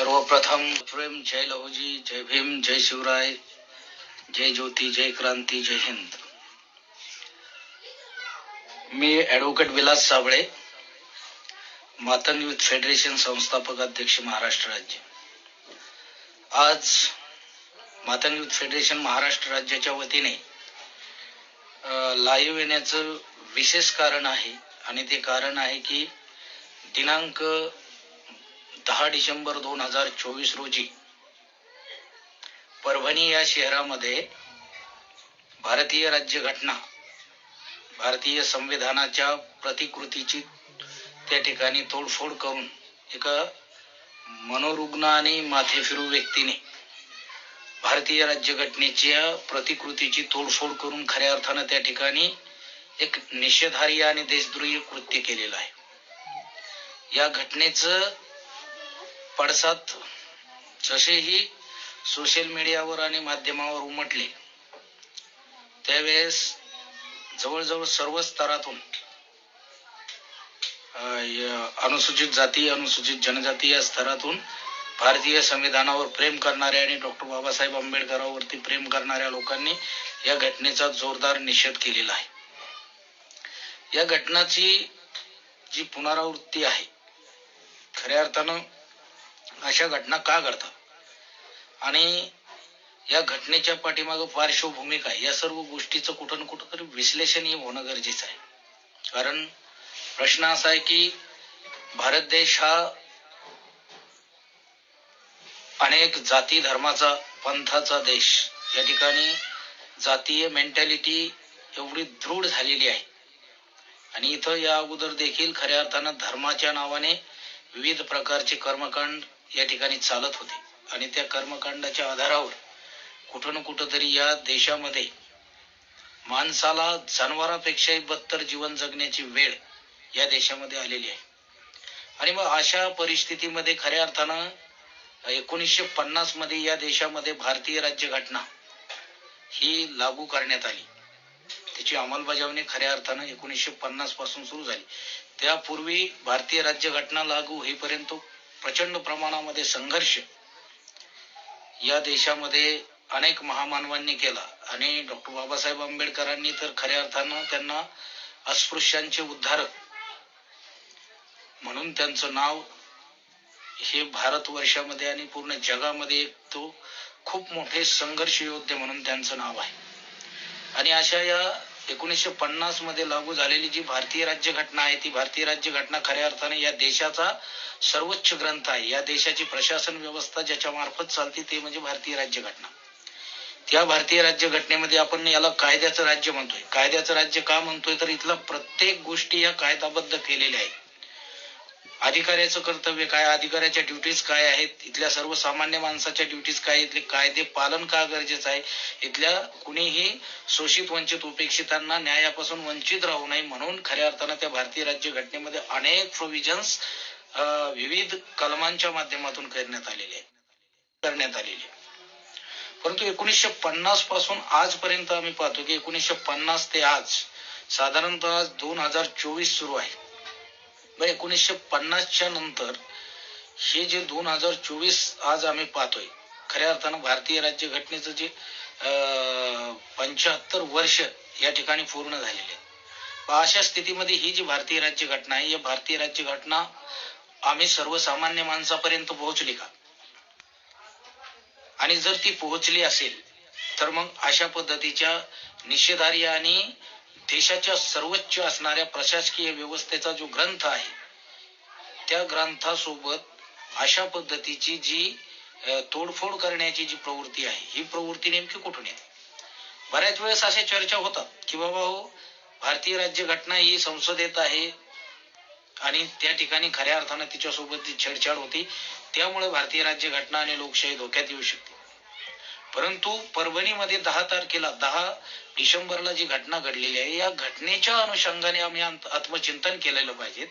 सर्वप्रथम प्रेम जय लहुजी जय भीम जय शिवराय जय ज्योती जय क्रांती जय हिंद. मी advocate Vilas Sable Matang youth federation संस्थापक अध्यक्ष महाराष्ट्र राज्य. आज मातंग युथ फेडरेशन महाराष्ट्र राज्याच्या वतीने लाईव्ह येण्याचं विशेष कारण आहे आणि ते कारण आहे की दिनांक दहा डिसेंबर दोन हजार चोवीस रोजी परभणी या शहरामध्ये भारतीय राज्यघटना भारतीय संविधानाच्या प्रतिकृतीची त्या ठिकाणी तोडफोड करून एका मनोरुग्ण आणि माथेफिरू व्यक्तीने भारतीय राज्यघटनेच्या प्रतिकृतीची तोडफोड करून खऱ्या अर्थानं त्या ठिकाणी एक निषेधार्य आणि देशद्रोही कृत्य केलेलं आहे. या घटनेचं पडसाद जसेही सोशल मीडियावर आणि माध्यमावर उमटले त्यावेळेस जवळजवळ सर्व स्तरातून अनुसूचित जाती अनुसूचित जनजाती या स्तरातून भारतीय संविधानावर प्रेम करणाऱ्या आणि डॉक्टर बाबासाहेब आंबेडकरांवरती प्रेम करणाऱ्या लोकांनी या घटनेचा जोरदार निषेध केलेला आहे. या घटनाची जी पुनरावृत्ती आहे खऱ्या अर्थानं अशा घटना का घडतात? आणि या घटनेच्या पाठीमागं पार्श्वभूमी काय या सर्व गोष्टीचं कुठं ना कुठं तरी विश्लेषण हे होणं गरजेचं आहे. कारण प्रश्न असा आहे की भारत देश हा अनेक जाती धर्माचा पंथाचा देश. या ठिकाणी जातीय मेंटॅलिटी एवढी दृढ झालेली आहे. आणि इथं या अगोदर देखील खऱ्या अर्थानं धर्माच्या नावाने विविध प्रकारचे कर्मकांड या ठिकाणी चालत होते. आणि त्या कर्मकांडाच्या आधारावर कुठं ना कुठं तरी या देशामध्ये माणसाला जनावरापेक्षाही बत्तर जीवन जगण्याची वेळ या देशामध्ये आलेली आहे. आणि मग अशा परिस्थितीमध्ये खऱ्या अर्थानं एकोणीसशे पन्नासमध्ये या देशामध्ये भारतीय राज्यघटना ही लागू करण्यात आली. त्याची अंमलबजावणी खऱ्या अर्थानं एकोणीसशे पन्नासपासून सुरू झाली. त्यापूर्वी भारतीय राज्यघटना लागू होईपर्यंत प्रचंड प्रमाणामध्ये संघर्ष या देशामध्ये अनेक महामानवांनी केला. आणि डॉक्टर बाबासाहेब आंबेडकरांनी तर खऱ्या अर्थानं त्यांना अस्पृश्यांचे उद्धारक म्हणून त्यांचं नाव हे भारतवर्षामध्ये आणि पूर्ण जगामध्ये तो खूप मोठे संघर्ष योद्धे म्हणून त्यांचं नाव आहे. आणि अशा या एकोणीसशे पन्नासमध्ये लागू झालेली जी भारतीय राज्यघटना आहे ती भारतीय राज्यघटना खऱ्या अर्थाने या देशाचा सर्वोच्च ग्रंथ आहे. या देशाची प्रशासन व्यवस्था ज्याच्या मार्फत चालते ते म्हणजे भारतीय राज्य घटना. त्या भारतीय राज्य घटनेमध्ये आपण याला कायद्याचं राज्य म्हणतोय. कायद्याचं राज्य का म्हणतोय? तर इथला प्रत्येक गोष्टी या कायदाबद्ध केलेल्या आहेत. अधिकाऱ्याचं कर्तव्य काय? अधिकाऱ्याच्या ड्युटीज काय आहेत? इथल्या सर्वसामान्य माणसाच्या ड्युटीज काय इथले कायदे पालन का गरजेचं आहे? इथल्या कुणीही शोषित वंचित उपेक्षितांना न्यायापासून वंचित राहू नये म्हणून खऱ्या अर्थानं त्या भारतीय राज्यघटनेमध्ये अनेक प्रोव्हिजन्स विविध कलमांच्या माध्यमातून करण्यात आलेले करण्यात आलेले परंतु एकोणीसशे पन्नासपासून आजपर्यंत आम्ही पाहतो की एकोणीसशे पन्नास ते आज साधारणतः आज दोन हजार चोवीस सुरू आहे. व एकोणीसशे पन्नासच्या नंतर हे जे दोन हजार चोवीस आज आम्ही पाहतोय खऱ्या अर्थानं भारतीय राज्यघटनेचं जे पंच्याहत्तर वर्ष या ठिकाणी पूर्ण झालेले अशा स्थितीमध्ये ही जी भारतीय राज्यघटना आहे या भारतीय राज्यघटना आम्ही सर्वसामान्य माणसापर्यंत पोहोचली का? आणि जर ती पोहोचली असेल तर मग अशा पद्धतीच्या निषेधार्य आणि देशाच्या सर्वोच्च असणाऱ्या प्रशासकीय व्यवस्थेचा जो ग्रंथ आहे त्या ग्रंथासोबत अशा पद्धतीची जी तोडफोड करण्याची जी प्रवृत्ती आहे ही प्रवृत्ती नेमकी कुठून येते? बऱ्याच वेळेस अशा चर्चा होतात की बाबा हो भारतीय राज्यघटना ही संसदेत आहे आणि त्या ठिकाणी खऱ्या अर्थानं तिच्यासोबत जी छेडछाड होती त्यामुळे भारतीय राज्यघटना आणि लोकशाही धोक्यात येऊ शकते. परंतु परभणीमध्ये दहा तारखेला दहा डिसेंबरला जी घटना घडलेली आहे या घटनेच्या अनुषंगाने आम्ही आत्मचिंतन केलेलं पाहिजे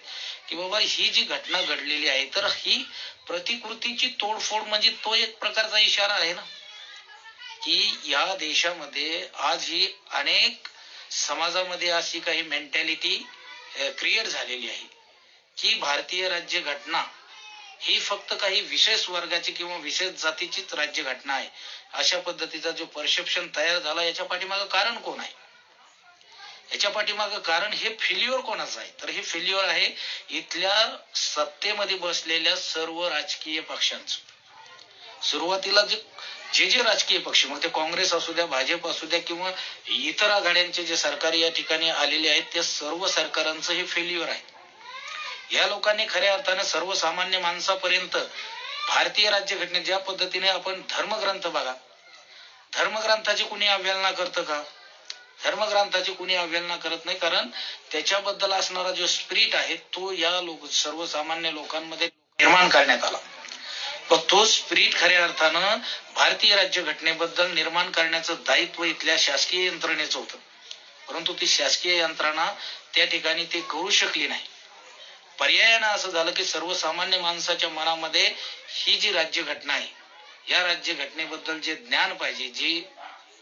की बाबा ही जी घटना घडलेली आहे तर ही प्रतिकृतीची तोडफोड म्हणजे तो एक प्रकारचा इशारा आहे ना? की या देशामध्ये आज ही अनेक समाजामध्ये अशी काही मेंटॅलिटी क्रिएट झालेली आहे. की भारतीय राज्य घटना ही फक्त काही विशेष वर्गाची किंवा विशेष जातीचीच राज्यघटना आहे. अशा पद्धतीचा जो परसेप्शन तयार झाला याच्या पाठीमागं कारण कोण आहे? याच्या पाठीमागं कारण हे फेल्युअर कोणाचं आहे? तर हे फेल्युअर आहे इथल्या सत्तेमध्ये बसलेल्या सर्व राजकीय पक्षांचं. सुरुवातीला जे जे जे राजकीय पक्ष मग ते काँग्रेस असू द्या भाजप असू द्या किंवा इतर आघाड्यांचे जे सरकारी या ठिकाणी आलेले आहेत त्या सर्व सरकारांचं हे फेल्युअर आहे. या लोकांनी खऱ्या अर्थानं सर्वसामान्य माणसापर्यंत भारतीय राज्यघटनेत ज्या पद्धतीने आपण धर्मग्रंथ बघा धर्मग्रंथाची कुणी अवहेलना करतं का? धर्मग्रंथाची कुणी अवहेलना करत नाही कारण त्याच्याबद्दल असणारा जो स्पिरिट आहे तो या लोक सर्वसामान्य लोकांमध्ये निर्माण करण्यात आला. पण तो स्पिरिट खऱ्या अर्थानं भारतीय राज्यघटनेबद्दल निर्माण करण्याचं दायित्व इथल्या शासकीय यंत्रणेचं होतं. परंतु ती शासकीय यंत्रणा त्या ठिकाणी ते करू शकली नाही. पर्यायानं असं झालं की सर्वसामान्य माणसाच्या मनामध्ये ही जी राज्यघटना आहे या राज्यघटनेबद्दल जे ज्ञान पाहिजे जी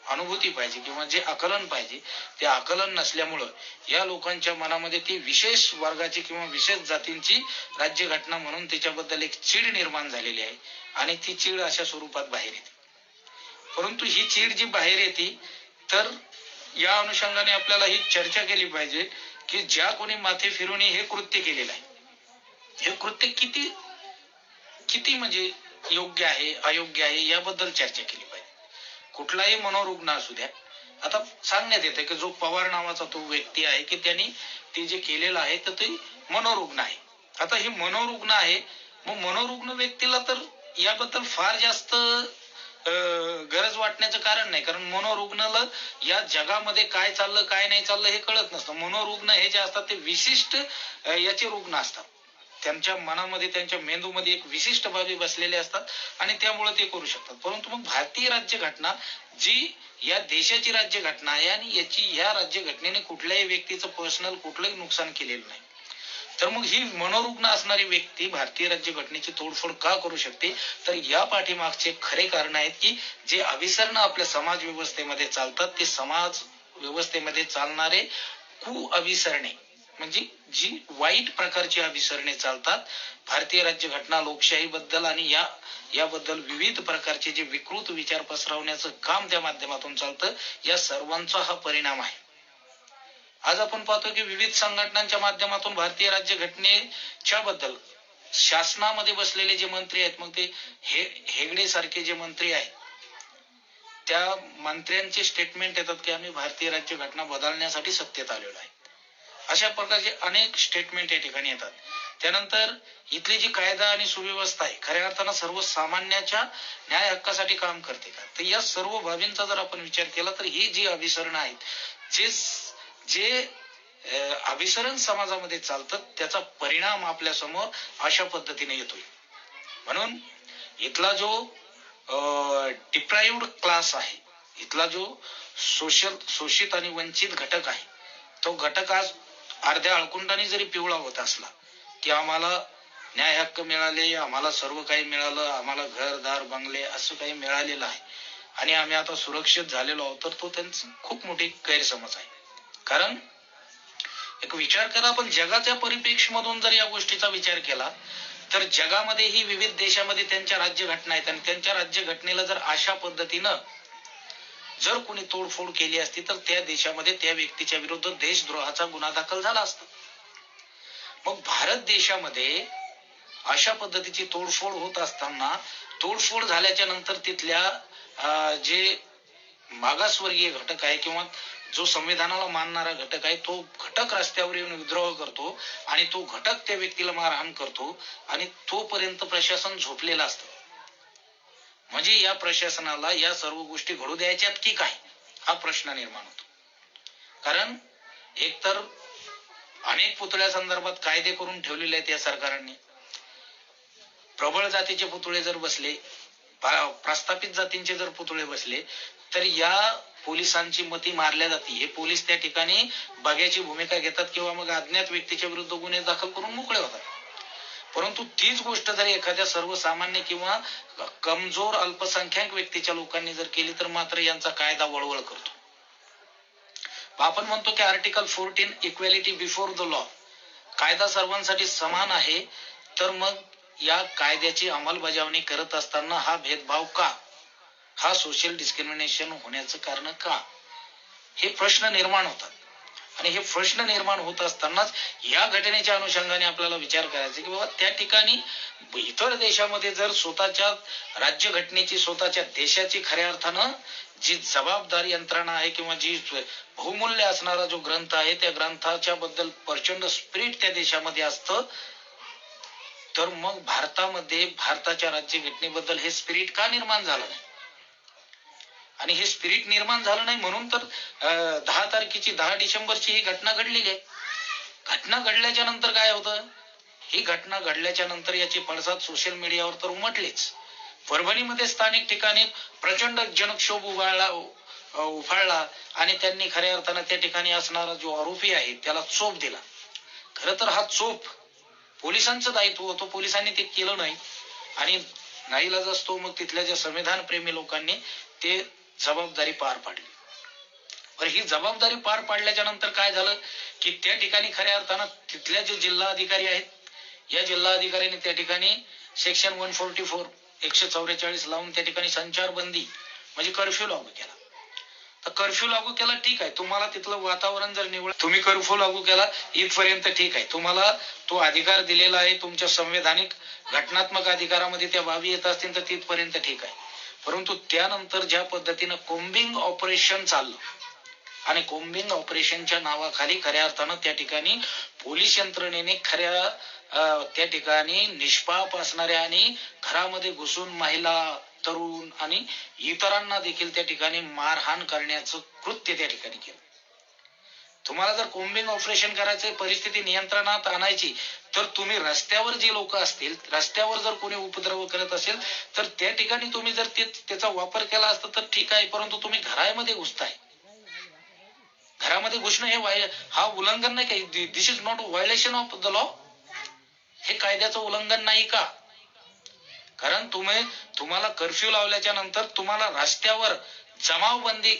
अनुभूती पाहिजे किंवा जे आकलन पाहिजे ते आकलन नसल्यामुळं या लोकांच्या मनामध्ये ती विशेष वर्गाची किंवा विशेष जातींची राज्यघटना म्हणून त्याच्याबद्दल एक चीड निर्माण झालेली आहे आणि ती चीड अशा स्वरूपात बाहेर येते. परंतु ही चीड जी बाहेर येते तर या अनुषंगाने आपल्याला ही चर्चा केली पाहिजे की ज्या कोणी माथे फिरून हे कृत्य केलेलं आहे. हे कृत्य किती किती म्हणजे योग्य आहे अयोग्य आहे याबद्दल चर्चा केली पाहिजे. कुठलाही मनोरुग्ण असू द्या. आता सांगण्यात येते की जो पवार नावाचा तो व्यक्ती आहे की त्यांनी ते जे केलेलं आहे तर ते मनोरुग्ण आहे. आता हे मनोरुग्ण आहे मग मनोरुग्ण व्यक्तीला तर याबद्दल फार जास्त गरज वाटण्याचं कारण नाही. कारण मनोरुग्णाला या जगामध्ये काय चाललं काय नाही चाललं हे कळत नसतं. मनोरुग्ण हे जे असतात ते विशिष्ट याचे रुग्ण असतात. त्यांच्या मनामध्ये त्यांच्या मेंदूमध्ये एक विशिष्ट बाबी बसलेले असतात आणि त्यामुळे ते करू शकतात. परंतु मग भारतीय राज्यघटना जी या देशाची राज्यघटना आहे आणि याची या राज्यघटनेने कुठल्याही व्यक्तीचं पर्सनल कुठलंही नुकसान केलेलं नाही. तर मग ही मनोरुग्ण असणारी व्यक्ती भारतीय राज्य घटनेची तोडफोड का करू शकते? तर या पाठीमागचे खरे कारण आहेत की जे अभिसरण आपल्या समाज व्यवस्थेमध्ये चालतात ते समाज व्यवस्थेमध्ये चालणारे कु अभिसरणे म्हणजे जी वाईट प्रकारची अभिसरणे चालतात भारतीय राज्य घटना लोकशाही बद्दल आणि या याबद्दल विविध प्रकारचे जे विकृत विचार पसरवण्याचं काम त्या माध्यमातून चालतं या सर्वांचा हा परिणाम आहे. आज आपण पाहतो की विविध संघटनांच्या माध्यमातून भारतीय राज्य घटनेच्या बद्दल शासनामध्ये बसलेले जे मंत्री आहेत मग ते हे हेगडे सारखे जे मंत्री आहेत त्या मंत्र्यांचे स्टेटमेंट येतात की आम्ही भारतीय राज्य घटना बदलण्यासाठी सत्तेत आलेलो आहे. अशा प्रकारचे अनेक स्टेटमेंट या ठिकाणी येतात. त्यानंतर इथली जी कायदा आणि सुव्यवस्था आहे खऱ्या अर्थानं सर्वसामान्याच्या न्याय हक्कासाठी काम करते का? तर या सर्व बाबींचा जर आपण विचार केला तर ही जी अभिसरण आहेत जे जे अभिसरण समाजामध्ये चालतं त्याचा परिणाम आपल्यासमोर अशा पद्धतीने येतोय. म्हणून इथला जो डिप्राईव्ड क्लास आहे इथला जो सोशल शोषित आणि वंचित घटक आहे तो घटक आज अर्ध्या अळकुंडाने जरी पिवळा होत असला की आम्हाला न्याय हक्क मिळाले आम्हाला सर्व काही मिळालं आम्हाला घरदार बंगले असं काही मिळालेलं आहे आणि आम्ही आता सुरक्षित झालेलो आहोत तर तो त्यांचा खूप मोठी गैरसमज आहे. कारण एक विचार करा आपण जगाच्या परिप्रेक्ष्यमधून जर या गोष्टीचा विचार केला तर जगामध्येही विविध देशामध्ये त्यांच्या राज्यघटना आहेत आणि त्यांच्या राज्यघटनेला जर अशा पद्धतीनं जर कोणी तोडफोड केली असती तर त्या देशामध्ये त्या व्यक्तीच्या विरुद्ध देशद्रोहाचा गुन्हा दाखल झाला असता. मग भारत देशामध्ये अशा पद्धतीची तोडफोड होत असताना तोडफोड झाल्याच्यानंतर तिथल्या जे मागासवर्गीय घटक आहे किंवा जो संविधानाला मानणारा घटक आहे तो घटक रस्त्यावर येऊन विद्रोह करतो आणि तो घटक त्या व्यक्तीला मारहाण करतो आणि तोपर्यंत प्रशासन झोपलेलं असतं. म्हणजे या प्रशासनाला या सर्व गोष्टी घडू द्यायच्यात की काय? हा प्रश्न निर्माण होतो. कारण एकतर अनेक पुतळ्या संदर्भात कायदे करून ठेवलेले आहेत या सरकारांनी. प्रबळ जातीचे पुतळे जर बसले प्रस्थापित जातींचे जर पुतळे बसले तर या पोलिसांची मती मारल्या जाते. हे पोलीस त्या ठिकाणी बघ्याची भूमिका घेतात किंवा मग अज्ञात व्यक्तीच्या विरुद्ध गुन्हे दाखल करून मोकळे होतात. परंतु तीच गोष्ट जर एखाद्या सर्वसामान्य किंवा कमजोर अल्पसंख्याक व्यक्तीच्या लोकांनी जर केली तर मात्र यांचा कायदा वळवळ करतो. आपण म्हणतो की article fourteen equality before the law कायदा सर्वांसाठी समान आहे तर मग या कायद्याची अंमलबजावणी करत असताना हा भेदभाव का? हा सोशल डिस्क्रिमिनेशन होण्याचं कारण का? हे प्रश्न निर्माण होतात. आणि हे प्रश्न निर्माण होत असतानाच या घटनेच्या अनुषंगाने आपल्याला विचार करायचा की बाबा त्या ठिकाणी इतर देशामध्ये जर स्वतःच्या राज्य घटनेची स्वतःच्या देशाची खऱ्या अर्थानं जी जबाबदारी यंत्रणा आहे किंवा जी बहुमूल्य असणारा जो ग्रंथ आहे त्या ग्रंथाच्या बद्दल प्रचंड स्पिरिट त्या देशामध्ये असतं तर मग भारतामध्ये भारताच्या राज्य घटनेबद्दल हे स्पिरिट का निर्माण झालं नाही? आणि हे स्पिरिट निर्माण झालं नाही म्हणून तर दहा तारखेची दहा डिसेंबरची ही घटना घडलेली आहे. घटना घडल्याच्या नंतर काय होतं? ही घटना घडल्याच्या नंतर याचे पडसाद सोशल मीडियावर तर उमटलेच. परभणीमध्ये स्थानिक ठिकाणी प्रचंड जनक्षोभ उभाळला उफाळला आणि त्यांनी खऱ्या अर्थानं त्या ठिकाणी असणारा जो आरोपी आहे त्याला चोप दिला. खर तर हा चोप पोलिसांचं दायित्व होतं पोलिसांनी ते केलं नाही. आणि नाईलाज असतो मग तिथल्या ज्या संविधान प्रेमी लोकांनी ते जबाबदारी पार पाडली. बरं ही जबाबदारी पार पाडल्याच्या नंतर काय झालं? की त्या ठिकाणी खऱ्या अर्थानं तिथल्या जे जिल्हा अधिकारी आहेत या जिल्हा अधिकाऱ्यांनी त्या ठिकाणी सेक्शन वन फोर्टी फोर एकशे चौवेचाळीस लावून त्या ठिकाणी संचारबंदी म्हणजे कर्फ्यू लागू केला. तर कर्फ्यू लागू केला ठीक आहे. तुम्हाला तिथलं वातावरण जर निवड तुम्ही कर्फ्यू लागू केला इथपर्यंत ठीक आहे. तुम्हाला तो अधिकार दिलेला आहे तुमच्या संवैधानिक घटनात्मक अधिकारामध्ये त्या बाबी येत असतील तर तिथपर्यंत ठीक आहे. परंतु त्यानंतर ज्या पद्धतीनं कोम्बिंग ऑपरेशन चाललं आणि कोम्बिंग ऑपरेशनच्या नावाखाली खऱ्या अर्थानं त्या ठिकाणी पोलीस यंत्रणेने खऱ्या त्या ठिकाणी निष्पाप असणाऱ्या आणि घरामध्ये घुसून महिला तरुण आणि इतरांना देखील त्या ठिकाणी मारहाण करण्याचं कृत्य त्या ठिकाणी केलं. तुम्हाला जर कोम्बिंग ऑपरेशन करायचं परिस्थिती नियंत्रणात आणायची तर तुम्ही रस्त्यावर जे लोक असतील रस्त्यावर जर कोणी उपद्रव करत असेल तर त्या ठिकाणी तुम्ही जर त्याचा वापर केला असता तर ठीक आहे परंतु तुम्ही घरामध्ये घुसताय. घरामध्ये घुसणं हे वाय- हा उल्लंघन नाही काही this is not violation of the law हे कायद्याचं उल्लंघन नाही का? कारण तुम्ही तुम्हाला कर्फ्यू लावल्याच्या नंतर तुम्हाला रस्त्यावर जमावबंदी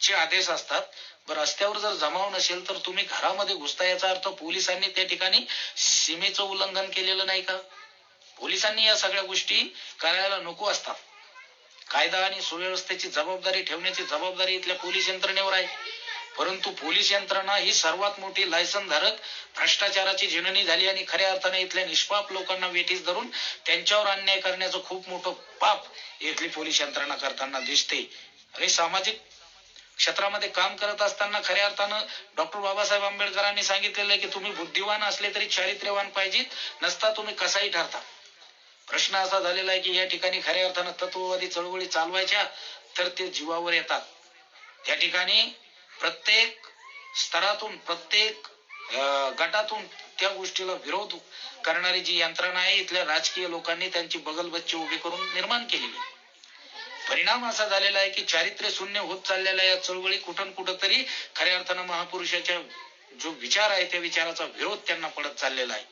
चे आदेश असतात. रस्त्यावर जर जमाव नसेल तर तुम्ही घरामध्ये घुसता याचा अर्थ पोलिसांनी त्या ठिकाणी सीमेचं उल्लंघन केलेलं नाही का? पोलिसांनी या सगळ्या गोष्टी करायला नको असतात. कायदा आणि सुव्यवस्थेची जबाबदारी ठेवण्याची जबाबदारी इथल्या पोलीस यंत्रणेवर आहे. परंतु पोलीस यंत्रणा ही सर्वात मोठी लायसन धारक भ्रष्टाचाराची जननी झाली आणि खऱ्या अर्थाने इथल्या निष्पाप लोकांना वेठीस धरून त्यांच्यावर अन्याय करण्याचं खूप मोठं पाप इथली पोलीस यंत्रणा करताना दिसते. आणि सामाजिक क्षेत्रामध्ये काम करत असताना खऱ्या अर्थानं डॉक्टर बाबासाहेब आंबेडकरांनी सांगितलेलं आहे की तुम्ही बुद्धिवान असले तरी चारित्र्यवान पाहिजेत नसता तुम्ही कसाही ठरता प्रश्न असा झालेला आहे की या ठिकाणी खऱ्या अर्थानं तत्ववादी चळवळी चालवायच्या तर ते जीवावर येतात त्या ठिकाणी प्रत्येक स्तरातून प्रत्येक गटातून त्या गोष्टीला विरोध करणारी जी यंत्रणा आहे इथल्या राजकीय लोकांनी त्यांची बगलबच्ची उभी करून निर्माण केलेली आहे. परिणाम असा झालेला आहे की चारित्र्य शून्य होत चाललेल्या या चळवळी कुठं कुठंतरी खऱ्या अर्थानं महापुरुषाच्या जो विचार आहे त्या विचाराचा विरोध त्यांना पडत चाललेला आहे.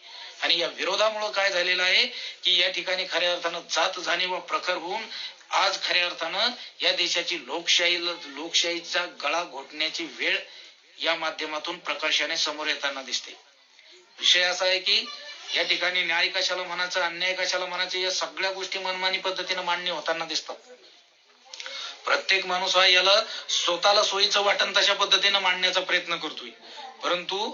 आणि या विरोधामुळे काय झालेलं आहे की या ठिकाणी खऱ्या अर्थानं जात जाणीव प्रखर होऊन आज खऱ्या अर्थानं या देशाची लोकशाही लोकशाहीचा गळा घोटण्याची वेळ या माध्यमातून प्रकर्षाने समोर येताना दिसते. विषय असा आहे की या ठिकाणी न्याय कशाला म्हणायचं अन्याय कशाला म्हणायचं या सगळ्या गोष्टी मनमानी पद्धतीने मान्य होताना दिसतात. प्रत्येक माणूस हा याला स्वतःला सोयीचं वाटण तशा पद्धतीने मांडण्याचा प्रयत्न करतोय. परंतु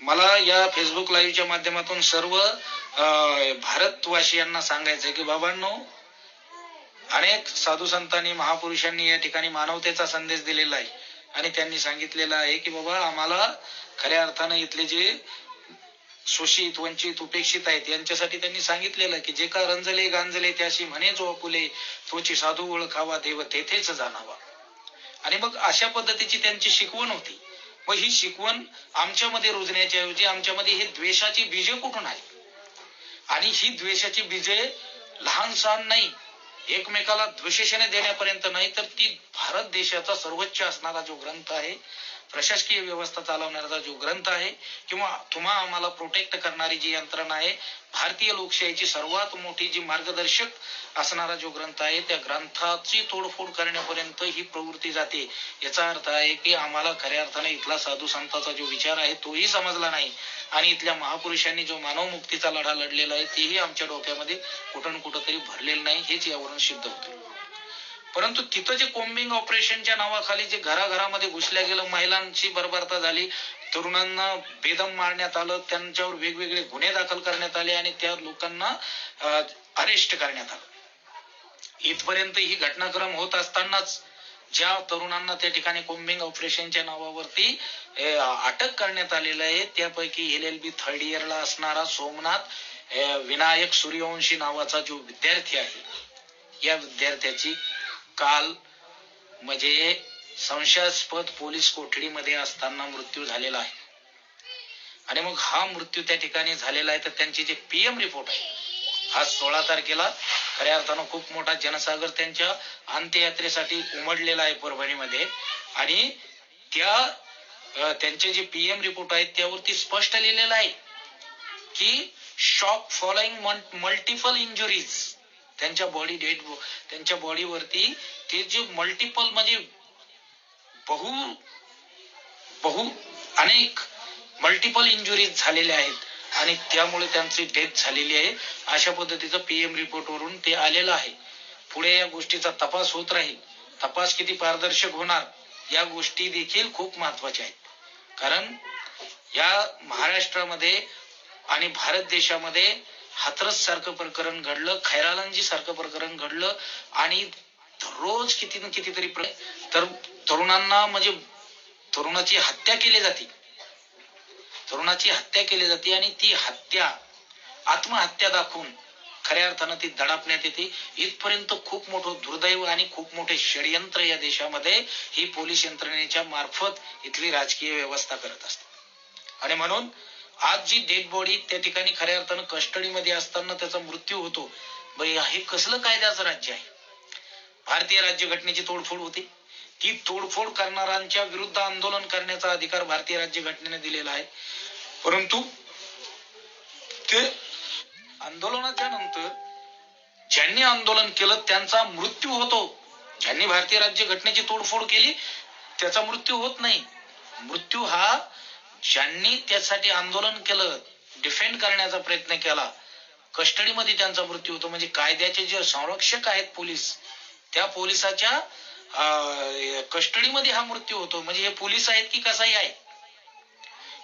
मला या फेसबुक लाईव्हच्या माध्यमातून सर्व भारतवासियांना सांगायचंय की बाबांनो अनेक साधू संतांनी महापुरुषांनी या ठिकाणी मानवतेचा संदेश दिलेला आहे. आणि त्यांनी सांगितलेलं आहे की बाबा आम्हाला खऱ्या अर्थानं इथले जे शोषित वंचित उपेक्षित आहेत. यांच्यासाठी त्यांनी सांगितलेलं की जे का रंजले गांजले त्याशी म्हणे जो आपुले तोची साधू ओळखावा देव तेथेच जाणावा. आणि मग अशा पद्धतीची त्यांची शिकवण होती. व ही शिकवण आमच्यामध्ये रुजण्याच्या ऐवजी आमच्यामध्ये हे द्वेषाची बीजे कुठून आली? आणि ही द्वेषाची बीजे लहान सहान नाही एकमेकाला द्वेषेने देण्यापर्यंत नाही तर ती भारत देशाचा सर्वोच्च असणारा जो ग्रंथ आहे प्रशासकीय व्यवस्था चालवणारा जो ग्रंथ आहे किंवा तुम्हा आम्हाला प्रोटेक्ट करणारी जी यंत्रणा आहे भारतीय लोकशाहीची सर्वात मोठी जी मार्गदर्शक असणारा जो ग्रंथ आहे त्या ग्रंथाची तोडफोड करण्यापर्यंत ही प्रवृत्ती जाते. याचा अर्थ आहे की आम्हाला खऱ्या अर्थाने इथला साधू संतांचा जो विचार आहे तोही समजला नाही. आणि इथल्या महापुरुषांनी जो मानव मुक्तीचा लढा लढलेला आहे तेही आमच्या डोक्यामध्ये कुठं न कुठं तरी भरलेलं नाही हेच यावरून सिद्ध होते. परंतु तिथं जे कोम्बिंग ऑपरेशनच्या नावाखाली जे घराघरामध्ये घुसल्या गेलं महिलांची बर्बारता झाली तरुणांना बेदम मारण्यात आलं त्यांच्यावर वेगवेगळे गुन्हे दाखल करण्यात आले आणि त्या लोकांना अरेस्ट करण्यात आलं. इथपर्यंत ही घटनाक्रम होत असतानाच ज्या तरुणांना त्या ठिकाणी कोम्बिंग ऑपरेशनच्या नावावरती अटक करण्यात आलेलं आहे त्यापैकी एल एल बी थर्ड इयरला असणारा सोमनाथ विनायक सूर्यवंशी नावाचा जो विद्यार्थी आहे या विद्यार्थ्याची काल म्हणजे संशयास्पद पोलीस कोठडीमध्ये असताना मृत्यू झालेला आहे. आणि मग हा मृत्यू त्या ठिकाणी झालेला आहे तर त्यांचे जे पीएम रिपोर्ट आहे आज सोळा तारखेला खऱ्या अर्थानं खूप मोठा जनसागर त्यांच्या अंत्ययात्रेसाठी उमडलेला आहे परभणीमध्ये. आणि त्या त्यांचे जे पीएम रिपोर्ट आहेत त्यावरती स्पष्ट लिहिलेलं आहे की शॉक फॉलोइंग मल्टिपल इंजुरीज त्यांच्या बॉडी डेड त्यांच्या बॉडीवरती ते जे मल्टिपल म्हणजे बहु बहु अनेक मल्टिपल इंजुरीज झालेल्या आहेत. आणि त्यामुळे त्यांची डेथ झालेली आहे. अशा पद्धतीचं पीएम रिपोर्ट वरून ते आलेलं आहे. पुढे या गोष्टीचा तपास होत राहील. तपास किती पारदर्शक होणार या गोष्टी देखील खूप महत्त्वाच्या आहेत. कारण या महाराष्ट्रामध्ये आणि भारत देशामध्ये हाथरस सारखं प्रकरण घडलं खैरालंजी सारखं प्रकरण घडलं आणि रोज किती ना कितीतरी प्र- तर तरुणांना म्हणजे तरुणाची हत्या केली जाते. तरुणाची हत्या केली जाते आणि ती हत्या आत्महत्या दाखवून खऱ्या अर्थानं ती दडापण्यात येते. इथपर्यंत खूप मोठं दुर्दैव आणि खूप मोठे षडयंत्र या देशामध्ये ही पोलीस यंत्रणेच्या मार्फत इथली राजकीय व्यवस्था करत असते आणि म्हणून आज जी डेड बॉडी त्या ठिकाणी खऱ्या अर्थानं कस्टडीमध्ये असताना त्याचा मृत्यू होतो हे कसलं कायद्याचं राज्य आहे? भारतीय राज्यघटनेची तोडफोड होते. ती तोडफोड करणाऱ्यांच्या विरुद्ध आंदोलन करण्याचा अधिकार भारतीय राज्यघटनेने दिलेला आहे. परंतु ते आंदोलनाच्या नंतर ज्यांनी आंदोलन केलं त्यांचा मृत्यू होतो. ज्यांनी भारतीय राज्य घटनेची तोडफोड केली त्याचा मृत्यू होत नाही. मृत्यू हा ज्यांनी त्यासाठी आंदोलन केलं डिफेंड करण्याचा प्रयत्न केला कस्टडीमध्ये त्यांचा मृत्यू होतो. म्हणजे कायद्याचे जे संरक्षक आहेत पोलीस त्या पोलिसाच्या कस्टडीमध्ये हा मृत्यू होतो. म्हणजे हे पोलीस आहेत की कसाही आहे?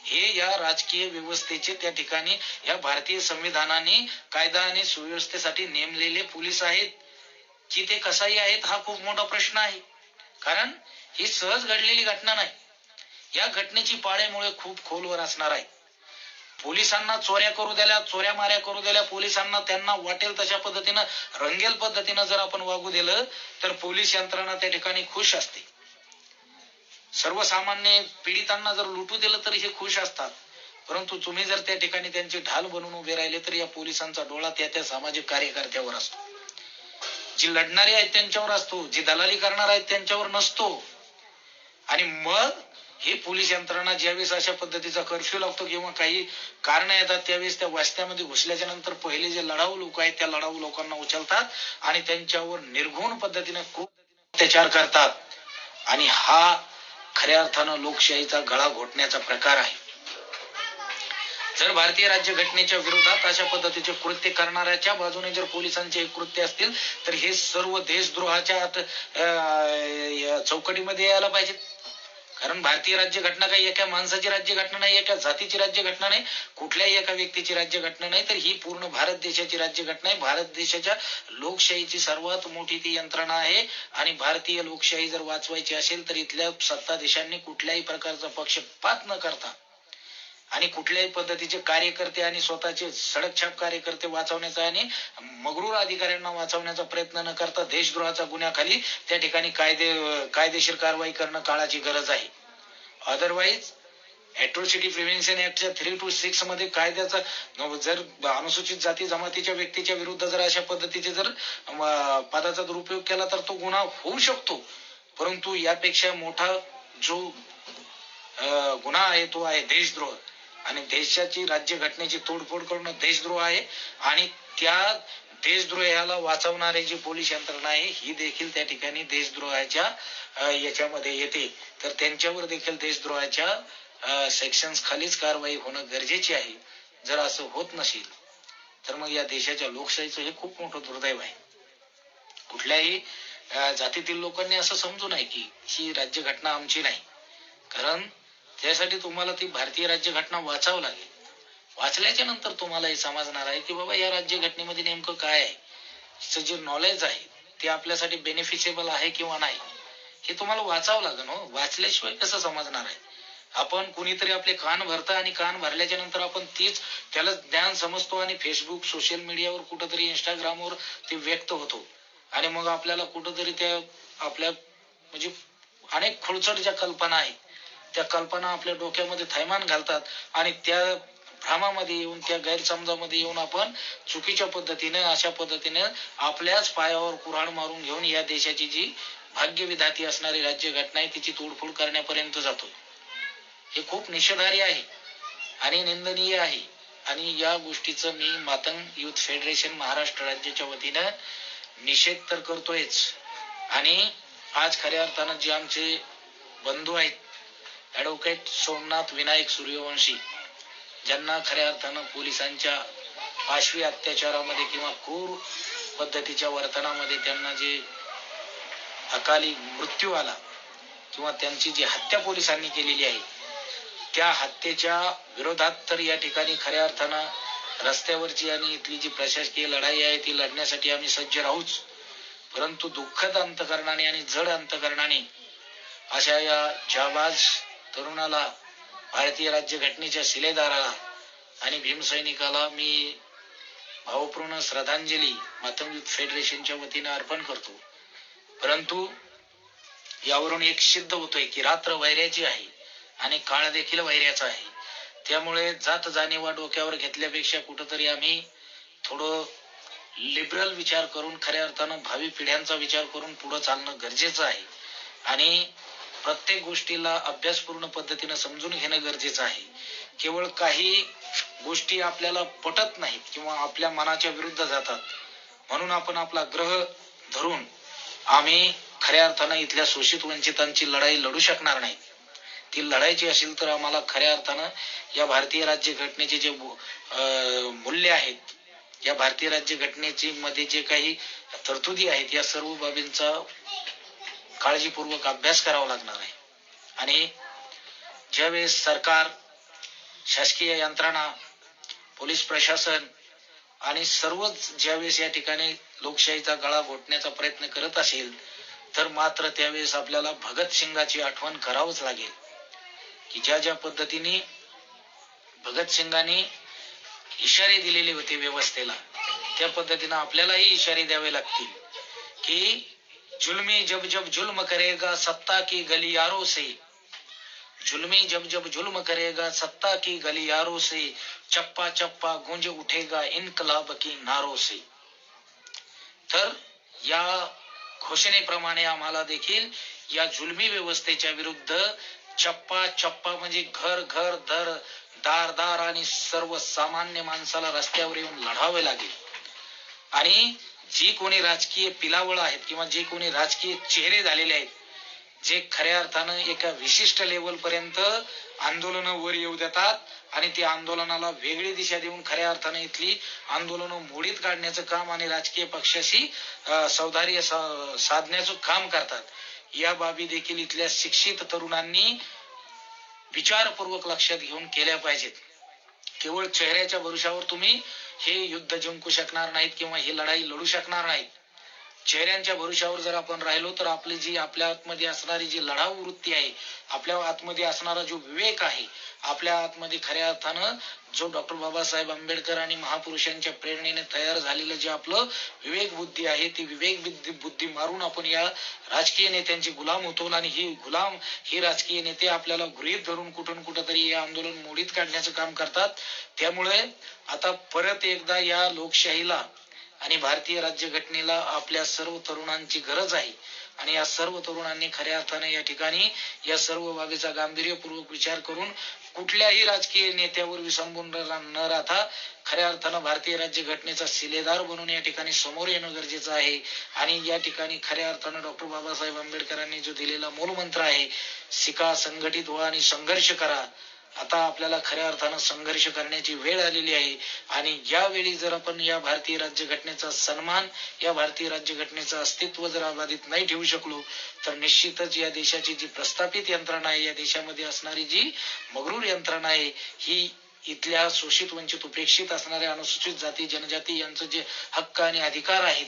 हे या राजकीय व्यवस्थेचे त्या ठिकाणी या भारतीय संविधानाने कायदा आणि सुव्यवस्थेसाठी नेमलेले पोलीस आहेत. की ते कसाही आहेत हा खूप मोठा प्रश्न आहे. कारण ही सहज घडलेली घटना नाही. या घटनेची पाळेमुळे खूप खोलवर असणार आहे. पोलिसांना चोऱ्या करू द्याल्या चोऱ्या माऱ्या करू द्याल्या पोलिसांना त्यांना वाटेल तशा पद्धतीनं रंगेल पद्धतीनं जर आपण वागू दिलं तर पोलीस यंत्रणा त्या ठिकाणी खुश असते. सर्वसामान्य पीडितांना जर लुटू दिलं तर हे खुश असतात. परंतु तुम्ही जर त्या ठिकाणी त्यांचे ढाल बनवून उभे राहिले तर या पोलिसांचा डोळा त्या त्या सामाजिक कार्यकर्त्यावर असतो. जी लढणारे आहेत त्यांच्यावर असतो जी दलाली करणार आहेत त्यांच्यावर नसतो. आणि मग हे पोलीस यंत्रणा ज्यावेळेस अशा पद्धतीचा कर्फ्यू लागतो किंवा काही कारण येतात त्यावेळेस त्या वस्त्यामध्ये घुसल्याच्या नंतर पहिले जे लढाऊ लोक आहेत त्या लढाऊ लोकांना उचलतात आणि त्यांच्यावर निर्घुण पद्धतीने खूप अत्याचार करतात. आणि हा खऱ्या अर्थानं लोकशाहीचा गळा घोटण्याचा प्रकार आहे. जर भारतीय राज्य घटनेच्या विरोधात अशा पद्धतीचे कृत्य करणाऱ्याच्या बाजूने जर पोलिसांचे कृत्य असतील तर हे सर्व देशद्रोहाच्या अं, चौकटीमध्ये यायला पाहिजेत. कारण भारतीय राज्यघटना काही एका माणसाची राज्यघटना नाही एका जातीची राज्यघटना नाही कुठल्याही एका व्यक्तीची राज्यघटना नाही तर ही पूर्ण भारत देशाची राज्यघटना आहे. भारत देशाच्या लोकशाहीची सर्वात मोठी ती यंत्रणा आहे. आणि भारतीय लोकशाही जर वाचवायची असेल तर इथल्या सत्ताधीशांनी कुठल्याही प्रकारचा पक्षपात न करता आणि कुठल्याही पद्धतीचे कार्यकर्ते आणि स्वतःचे सडकछाप कार्यकर्ते वाचवण्याचा आणि मगरूर अधिकाऱ्यांना वाचवण्याचा प्रयत्न न करता देशद्रोहाचा गुन्ह्याखाली त्या ठिकाणी कायदे कायदेशीर कारवाई करणं काळाची गरज आहे. अदरवाईज अॅट्रोसिटी प्रिव्हेन्शन ऍक्टच्या थ्री टू सिक्समध्ये कायद्याचा जर अनुसूचित जाती जमातीच्या व्यक्तीच्या विरुद्ध जर अशा पद्धतीचे जर पदाचा दुरुपयोग केला तर तो गुन्हा होऊ शकतो. परंतु यापेक्षा मोठा जो गुन्हा आहे तो आहे देशद्रोह. आणि देशाची राज्यघटनेची तोडफोड करणं देशद्रोह आहे. आणि त्या देशद्रोहाला वाचवणारी जी पोलीस यंत्रणा आहे ही देखील त्या ठिकाणी देशद्रोहाच्या याच्यामध्ये येते. तर त्यांच्यावर देखील देशद्रोहाच्या सेक्शन्स खालीच कारवाई होणं गरजेची आहे. जर असं होत नसेल तर मग या देशाच्या लोकशाहीचं हे खूप मोठं दुर्दैव आहे. कुठल्याही जातीतील लोकांनी असं समजू नये की ही राज्यघटना आमची नाही. कारण त्यासाठी तुम्हाला ती भारतीय राज्यघटना वाचावं लागेल. वाचल्याच्या नंतर तुम्हाला हे समजणार आहे की बाबा या राज्यघटनेमध्ये नेमकं काय आहे? जे नॉलेज आहे ते आपल्यासाठी बेनिफिशिएबल आहे किंवा नाही हे तुम्हाला वाचावं लागेल हो. वाचल्याशिवाय कसं समजणार आहे? आपण कुणीतरी आपले कान भरतं आणि कान भरल्याच्या नंतर आपण तीच त्याला ज्ञान समजतो आणि फेसबुक सोशल मीडियावर कुठंतरी इंस्टाग्रामवर ते व्यक्त होतो. आणि मग आपल्याला कुठंतरी त्या आपल्या म्हणजे अनेक खुळचट ज्या कल्पना आहेत त्या कल्पना आपल्या डोक्यामध्ये थैमान घालतात आणि त्या भ्रमामध्ये येऊन त्या गैरसमजामध्ये येऊन आपण चुकीच्या पद्धतीने अशा पद्धतीने आपल्याच पायावर कुऱ्हाड मारून घेऊन या देशाची जी भाग्य विधाती असणारी राज्यघटना आहे तिची तोडफोड करण्यापर्यंत जातो. हे खूप निषेधार्ह आहे आणि निंदनीय आहे. आणि या गोष्टीचं मी मातंग युथ फेडरेशन महाराष्ट्र राज्याच्या वतीनं निषेध तर करतोयच. आणि आज खऱ्या अर्थानं जे आमचे बंधू आहेत ऍडव्होकेट सोमनाथ विनायक सूर्यवंशी ज्यांना खऱ्या अर्थानं पोलिसांच्या पाशवी अत्याचारामध्ये किंवा क्रूर पद्धतीच्या वर्तनामध्ये त्यांना जे अकाली मृत्यू आला किंवा त्यांची जी हत्या पोलिसांनी केलेली आहे त्या हत्येच्या विरोधात तर या ठिकाणी खऱ्या अर्थानं रस्त्यावरची आणि इथली जी प्रशासकीय लढाई आहे ती लढण्यासाठी आम्ही सज्ज राहूच. परंतु दुःखद अंतकरणाने आणि जड अंतकरणाने अशा या जाबाज तरुणाला भारतीय राज्यघटनेच्या शिलेदाराला आणि भीमसैनिकाला मी भावपूर्ण श्रद्धांजली मातंग युथ फेडरेशनच्या वतीने अर्पण करतो. परंतु यावरून एक सिद्ध होतोय की रात्र वैर्याची आहे आणि काळ देखील वैऱ्याचा आहे. त्यामुळे जात जाणीवा डोक्यावर घेतल्यापेक्षा कुठंतरी आम्ही थोडं लिबरल विचार करून खऱ्या अर्थानं भावी पिढ्यांचा विचार करून पुढे चालणं गरजेचं आहे. आणि प्रत्येक गोष्टीला अभ्यासपूर्ण पद्धतीनं समजून घेणं गरजेचं आहे. केवळ काही गोष्टी आपल्याला पटत नाहीत किंवा आपल्या मनाच्या विरुद्ध जातात. म्हणून आपण आपला ग्रह धरून आम्ही खऱ्या अर्थानं इथल्या शोषित वंचितांची लढाई लढू शकणार नाही. ती लढायची असेल तर आम्हाला खऱ्या अर्थानं या भारतीय राज्य घटनेचे जे अं, मूल्य आहेत या भारतीय राज्य घटनेची मध्ये जे काही तरतुदी आहेत या सर्व बाबींचा काळजीपूर्वक अभ्यास करावा लागणार आहे. आणि ज्यावेळेस सरकार शासकीय यंत्रणा पोलीस प्रशासन आणि सर्वच ज्यावेळेस या ठिकाणी लोकशाहीचा गळा घोटण्याचा प्रयत्न करत असेल तर मात्र त्यावेळेस आपल्याला भगतसिंगाची आठवण करावंच लागेल. की ज्या ज्या पद्धतीने भगतसिंगांनी इशारे दिलेले होते व्यवस्थेला त्या पद्धतीनं आपल्यालाही इशारे द्यावे लागतील. की जुल्मी जब जब जुल्म करेगा सत्ता की गलियारों से। जुल्मी जब जब जुल्म करेगा सत्ता की गलियारों से चप्पा चप्पा गूंज उठेगा इनकलाब की नारों से। तर या घोषणेप्रमाणे आम्हाला देखील या जुलमी व्यवस्थेच्या विरुद्ध चप्पा चप्पा म्हणजे घर घर दर दार दार आणि सर्व सामान्य माणसाला रस्त्यावर येऊन लढावे लागेल. आणि जी कोणी राजकीय पिलावळ आहेत किंवा जे कोणी राजकीय चेहरे झालेले आहेत जे खऱ्या अर्थानं एका विशिष्ट लेवल पर्यंत आंदोलन वर येऊ देतात आणि त्या आंदोलनाला वेगळी दिशा देऊन खऱ्या अर्थानं इथली आंदोलन मोडीत काढण्याचं काम आणि राजकीय पक्षाशी सौदार्य सौधार्य सा- साधण्याचं काम करतात. या बाबी देखील इथल्या शिक्षित तरुणांनी विचारपूर्वक लक्षात घेऊन केल्या पाहिजेत. केवळ चेहऱ्याच्या भरोशावर तुम्ही हे युद्ध जिंकू शकणार नाहीत किंवा ही लढाई लढू शकणार नाहीत. चेहऱ्यांच्या भरोशावर जर आपण राहिलो तर आपली जी आपल्या आतमध्ये असणारी जी लढाऊ वृत्ती आहे आपल्या आतमध्ये असणारा जो विवेक आहे आपल्या आतमध्ये खऱ्या अर्थानं जो डॉक्टर बाबासाहेब आंबेडकर आणि महापुरुषांच्या प्रेरणेने तयार झालेलं जे आपलं विवेक बुद्धी आहे ती विवेक बुद्धी मारून आपण या राजकीय नेत्यांची गुलाम होतो. आणि ही गुलाम ही राजकीय नेते आपल्याला गृहीत धरून कुठून कुठं तरी हे आंदोलन मोडीत काढण्याचं काम करतात. त्यामुळे आता परत एकदा या लोकशाहीला आणि भारतीय राज्यघटनेला आपल्या सर्व तरुणांची गरज आहे. आणि या सर्व तरुणांनी खऱ्या अर्थाने या ठिकाणी या सर्व बाबीचा गांभीर्यपूर्वक विचार करून कुठल्याही राजकीय नेत्यावर विसंबून न राहता खऱ्या अर्थानं भारतीय राज्यघटनेचा शिलेदार बनून या ठिकाणी समोर येणं गरजेचं आहे. आणि या ठिकाणी खऱ्या अर्थानं डॉक्टर बाबासाहेब आंबेडकरांनी जो दिलेला मूलमंत्र आहे शिका संघटित व्हा आणि संघर्ष करा. आता आपल्याला खऱ्या अर्थानं संघर्ष करण्याची वेळ आलेली आहे. आणि यावेळी जर आपण या भारतीय राज्यघटनेचा सन्मान या भारतीय राज्यघटनेचं अस्तित्व जर अबाधित नाही ठेवू शकलो तर निश्चितच या देशाची जी प्रस्थापित यंत्रणा आहे या देशामध्ये असणारी जी मगरूर यंत्रणा आहे ही इथल्या शोषित वंचित उपेक्षित असणाऱ्या अनुसूचित जाती जनजाती यांचं जे हक्क आणि अधिकार आहेत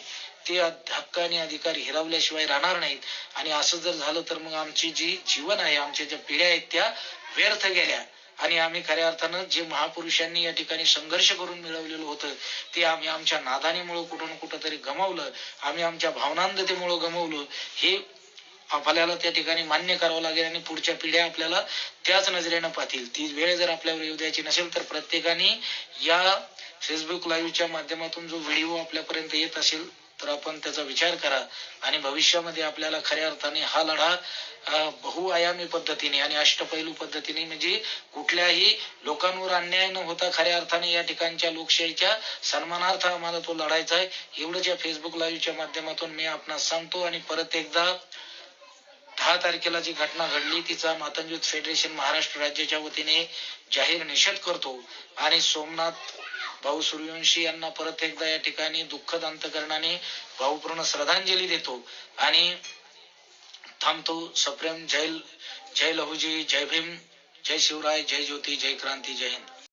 ते हक्क आणि अधिकार हिरावल्याशिवाय राहणार नाहीत. आणि असं जर झालं तर मग आमची जी जीवन आहे आमच्या ज्या पिढ्या आहेत त्या व्यर्थ गेल्या. आणि आम्ही खऱ्या अर्थानं जे महापुरुषांनी या ठिकाणी संघर्ष करून मिळवलेलं होतं ते आम्ही आमच्या नादानीमुळे कुठं ना कुठं तरी गमावलं आम्ही आमच्या भावनांधतेमुळं गमावलं हे आपल्याला त्या ठिकाणी मान्य करावं लागेल आणि पुढच्या पिढ्या आपल्याला त्याच नजरेनं पाहतील. ती वेळ जर आपल्यावर येऊ द्यायची नसेल तर प्रत्येकाने या फेसबुक लाईव्हच्या माध्यमातून जो व्हिडिओ आपल्यापर्यंत येत असेल तर आपण त्याचा विचार करा आणि भविष्यामध्ये आपल्याला खऱ्या अर्थाने हा लढा बहुआयामी पद्धतीने आणि अष्टपैलू पद्धतीने म्हणजे कुठल्याही लोकांवर अन्याय न होता खऱ्या अर्थाने या ठिकाणच्या लोकशाहीच्या सन्मानार्थ आम्हाला तो लढायचा आहे. एवढंच या फेसबुक लाईव्हच्या माध्यमातून मी आपणास सांगतो आणि परत एकदा दहा तारखेला जी घटना घडली तिचा मातंजूत फेडरेशन महाराष्ट्र राज्याच्या वतीने जाहीर निषेध करतो. आणि सोमनाथ भाऊ सूर्यवंशी यांना परत एकदा या ठिकाणी दुःखद अंतकरणाने भावपूर्ण श्रद्धांजली देतो. आणि थांबतो. सप्रेम जय जय लहुजी जय भीम जय शिवराय जय ज्योती जय क्रांती जय हिंद.